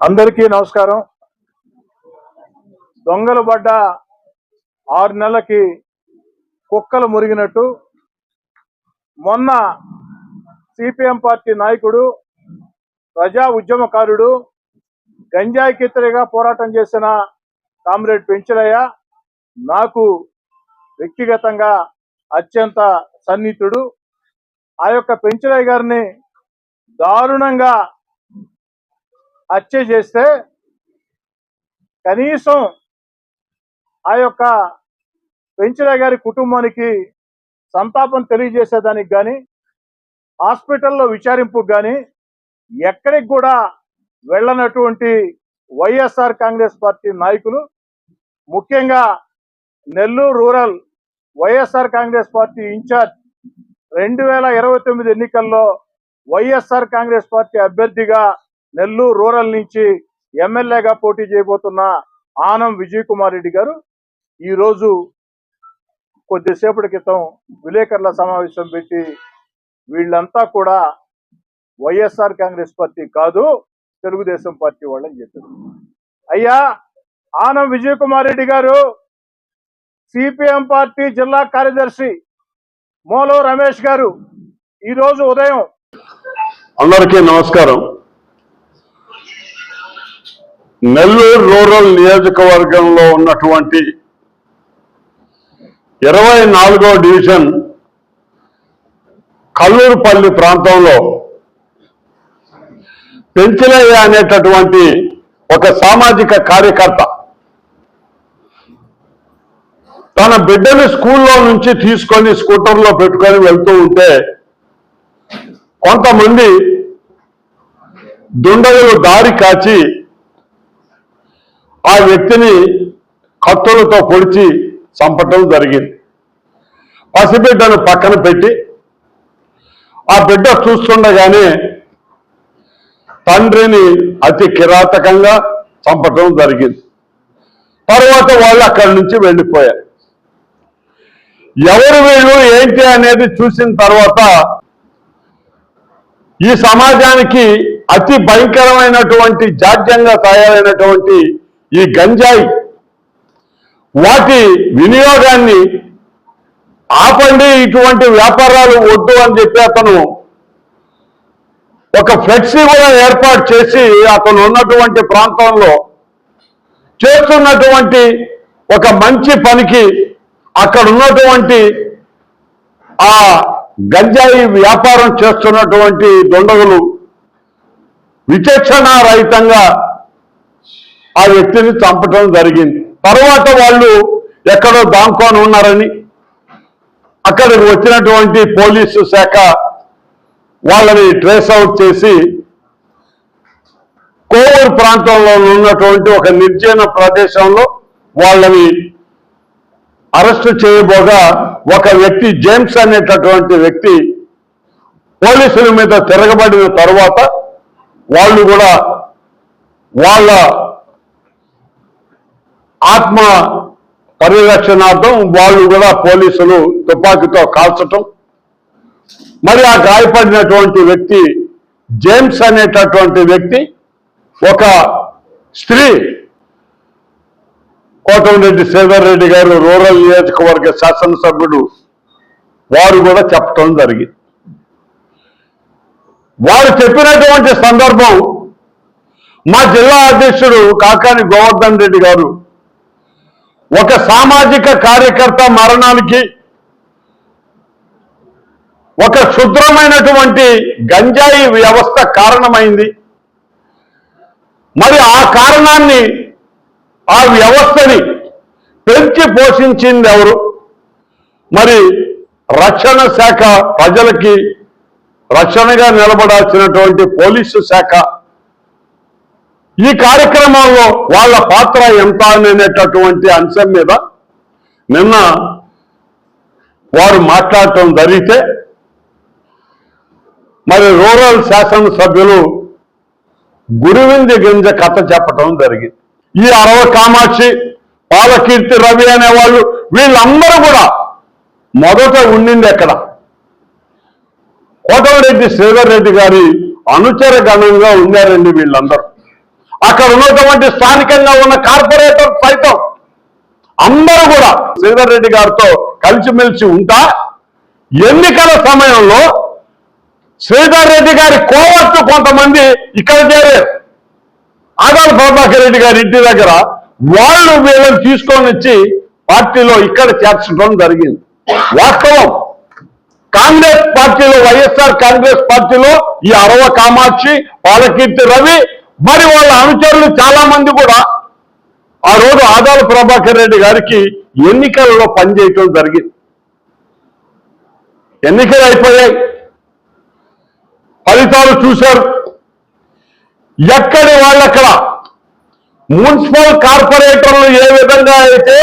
అందరికీ నమస్కారం. దొంగలు పడ్డ ఆరు నెలలకి కుక్కలు మురిగినట్టు మొన్న సిపిఎం పార్టీ నాయకుడు ప్రజా ఉద్యమకారుడు గంజాయి కిత్తరిగా పోరాటం చేసిన కామ్రేడ్ పెంచలయ్య నాకు వ్యక్తిగతంగా అత్యంత సన్నిహితుడు. ఆ యొక్క పెంచలయ్య గారిని దారుణంగా హత్య చేస్తే కనీసం ఆ యొక్క వెంచరా గారి కుటుంబానికి సంతాపం తెలియజేసేదానికి కానీ హాస్పిటల్లో విచారింపుకు కానీ ఎక్కడికి కూడా వెళ్ళనటువంటి వైఎస్ఆర్ కాంగ్రెస్ పార్టీ నాయకులు ముఖ్యంగా Nellore rural YSR Congress party incharge రెండు వేల ఇరవై తొమ్మిది ఎన్నికల్లో వైఎస్ఆర్ కాంగ్రెస్ పార్టీ అభ్యర్థిగా నెల్లూరు రూరల్ నుంచి ఎమ్మెల్యేగా పోటీ చేయబోతున్న ఆనం విజయ్ కుమార్ రెడ్డి గారు ఈరోజు కొద్దిసేపటి క్రితం విలేకరుల సమావేశం పెట్టి వీళ్ళంతా కూడా వైఎస్ఆర్ కాంగ్రెస్ పార్టీ కాదు తెలుగుదేశం పార్టీ వాళ్ళని చెప్పారు. అయ్యా ఆనం విజయ్ కుమార్ రెడ్డి గారు సిపిఎం పార్టీ జిల్లా కార్యదర్శి మోలో రమేష్ గారు ఈరోజు ఉదయం అందరికీ నమస్కారం. నెల్లూరు రూరల్ నియోజకవర్గంలో ఉన్నటువంటి ఇరవై నాలుగో డివిజన్ కల్లూరుపల్లి ప్రాంతంలో పెంచలయ్య అనేటటువంటి ఒక సామాజిక కార్యకర్త తన బిడ్డని స్కూల్లో నుంచి తీసుకొని స్కూటర్లో పెట్టుకొని వెళ్తూ ఉంటే కొంతమంది దుండగులు దారి కాచి ఆ వ్యక్తిని కత్తులతో పొడిచి చంపటం జరిగింది. పసిబిడ్డను పక్కన పెట్టి ఆ బిడ్డ చూస్తుండగానే తండ్రిని అతి కిరాతకంగా చంపటం జరిగింది. తర్వాత వాళ్ళు అక్కడి నుంచి వెళ్ళిపోయారు. ఎవరు వీళ్ళు ఏంటి అనేది చూసిన తర్వాత ఈ సమాజానికి అతి భయంకరమైనటువంటి జాడ్యంగా తయారైనటువంటి ఈ గంజాయి వాటి వినియోగాన్ని ఆపండి ఇటువంటి వ్యాపారాలు వద్దు అని చెప్పి అతను ఒక ఫ్లెక్సీ కూడా ఏర్పాటు చేసి అతను ఉన్నటువంటి ప్రాంతంలో చేస్తున్నటువంటి ఒక మంచి పనికి అక్కడ ఉన్నటువంటి ఆ గంజాయి వ్యాపారం చేస్తున్నటువంటి దొండగులు విచక్షణ రహితంగా ఆ వ్యక్తిని చంపటం జరిగింది. తర్వాత వాళ్ళు ఎక్కడో దాంకొని ఉన్నారని అక్కడికి వచ్చినటువంటి పోలీసు శాఖ వాళ్ళని ట్రేస్ అవుట్ చేసి కోవూరు ప్రాంతంలో ఉన్నటువంటి ఒక నిర్జన ప్రదేశంలో వాళ్ళని అరెస్టు చేయబోగా ఒక వ్యక్తి జేమ్స్ అనేటటువంటి వ్యక్తి పోలీసుల మీద తిరగబడిన తర్వాత వాళ్ళు కూడా వాళ్ళ ఆత్మ పరిరక్షణార్థం వాళ్ళు కూడా పోలీసులు తుపాకీతో కాల్చటం. మరి ఆ గాయపడినటువంటి వ్యక్తి జేమ్స్ అనేటటువంటి వ్యక్తి ఒక స్త్రీ కోటమిరెడ్డి శ్రీధర్ రెడ్డి గారు రూరల్ నియోజకవర్గ శాసనసభ్యుడు వారు కూడా చెప్పటం జరిగింది. వారు చెప్పినటువంటి సందర్భం మా జిల్లా అధ్యక్షుడు కాకాని గోవర్ధన్ రెడ్డి గారు ఒక సామాజిక కార్యకర్త మరణానికి ఒక క్షుద్రమైనటువంటి గంజాయి వ్యవస్థ కారణమైంది. మరి ఆ కారణాన్ని ఆ వ్యవస్థని పెంచి పోషించింది ఎవరు? మరి రక్షణ శాఖ ప్రజలకి రక్షణగా నిలబడాల్సినటువంటి పోలీసు శాఖ. ఈ కార్యక్రమంలో వాళ్ళ పాత్ర ఎంత అనేటటువంటి అంశం మీద నిన్న వారు మాట్లాడటం జరిగితే మరి రూరల్ శాసనసభ్యులు గురువింది గింజ కథ చెప్పటం జరిగింది. ఈ అరవ కామాక్షి పాలకీర్తి రవి అనే వాళ్ళు వీళ్ళందరూ కూడా మొదట ఉండింది ఎక్కడ? కోటమిరెడ్డి శ్రీధర్ రెడ్డి గారి అనుచర గణంగా ఉండారండి వీళ్ళందరూ. అక్కడ ఉన్నటువంటి స్థానికంగా ఉన్న కార్పొరేటర్ సైతం అందరూ కూడా శ్రీధర్ రెడ్డి గారితో కలిసిమెలిసి ఉంటా. ఎన్నికల సమయంలో శ్రీధర్ రెడ్డి గారి కోవత్తు కొంతమంది ఇక్కడ చేరారు. ఆదాల ప్రభాకర్ రెడ్డి గారి ఇంటి దగ్గర వాళ్ళు వీళ్ళని తీసుకొని వచ్చి పార్టీలో ఇక్కడ చేర్చడం జరిగింది. వాస్తవం. కాంగ్రెస్ పార్టీలో వైఎస్ఆర్ కాంగ్రెస్ పార్టీలో ఈ అరవ కామాక్షి పాలకీర్తి రవి మరి వాళ్ళ అనుచరులు చాలా మంది కూడా ఆ రోజు ఆదాల ప్రభాకర్ రెడ్డి గారికి ఎన్నికలలో పనిచేయటం జరిగింది. ఎన్నికలు అయిపోయాయి. ఫలితాలు చూశారు. ఎక్కడి వాళ్ళక్కడ? మున్సిపల్ కార్పొరేటర్లు ఏ విధంగా అయితే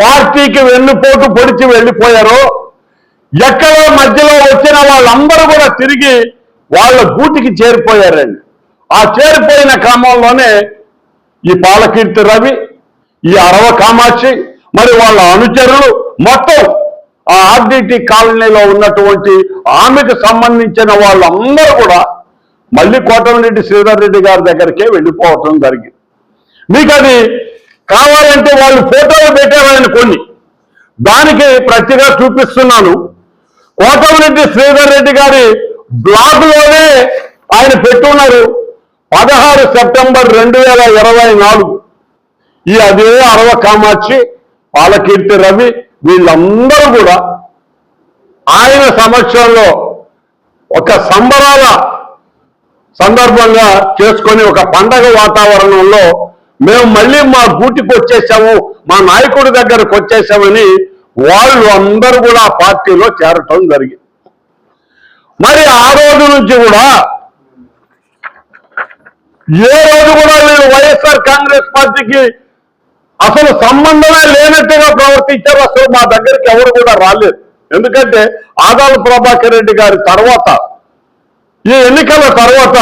పార్టీకి వెన్నుపోటు పొడిచి వెళ్ళిపోయారో ఎక్కడ మధ్యలో వచ్చిన వాళ్ళందరూ కూడా తిరిగి వాళ్ళ గూటికి చేరిపోయారండి. ఆ చేరిపోయిన క్రమంలోనే ఈ పాలకీర్తి రవి ఈ అరవ కామాక్షి మరి వాళ్ళ అనుచరులు మొత్తం ఆ ఆర్డిటి కాలనీలో ఉన్నటువంటి ఆమెకు సంబంధించిన వాళ్ళందరూ కూడా మళ్ళీ కోటమిరెడ్డి శ్రీధర్ రెడ్డి గారి దగ్గరికే వెళ్ళిపోవటం జరిగింది. మీకు అది కావాలంటే వాళ్ళు ఫోటోలు పెట్టారని కొన్ని దానికి ప్రతిగా చూపిస్తున్నాను. కోటమిరెడ్డి శ్రీధర్ రెడ్డి గారి బ్లాగ్లోనే ఆయన పెట్టున్నారు. పదహారు సెప్టెంబర్ రెండు వేల ఇరవై నాలుగు. ఈ అదే అరవ కామాక్షి పాలకీర్తి రవి వీళ్ళందరూ కూడా ఆయన సమక్షంలో ఒక సంబరాల సందర్భంగా చేసుకొని ఒక పండగ వాతావరణంలో మేము మళ్ళీ మా గూటికి వచ్చేసాము మా నాయకుడి దగ్గరకు వచ్చేసామని వాళ్ళు అందరూ కూడా పార్టీలో చేరటం జరిగింది. మరి ఆ రోజు నుంచి కూడా ఏ రోజు కూడా వీళ్ళు వైఎస్ఆర్ కాంగ్రెస్ పార్టీకి అసలు సంబంధమే లేనట్టుగా ప్రవర్తించారు. అసలు మా దగ్గరికి ఎవరు కూడా రాలేదు. ఎందుకంటే ఆదాల ప్రభాకర్ రెడ్డి గారి తర్వాత ఈ ఎన్నికల తర్వాత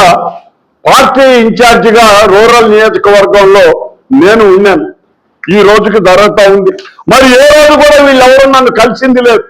పార్టీ ఇన్ఛార్జిగా రూరల్ నియోజకవర్గంలో నేను ఉన్నాను. ఈ రోజుకి జరుగుతూ ఉంది. మరి ఏ రోజు కూడా వీళ్ళెవరూ నన్ను కలిసింది లేదు.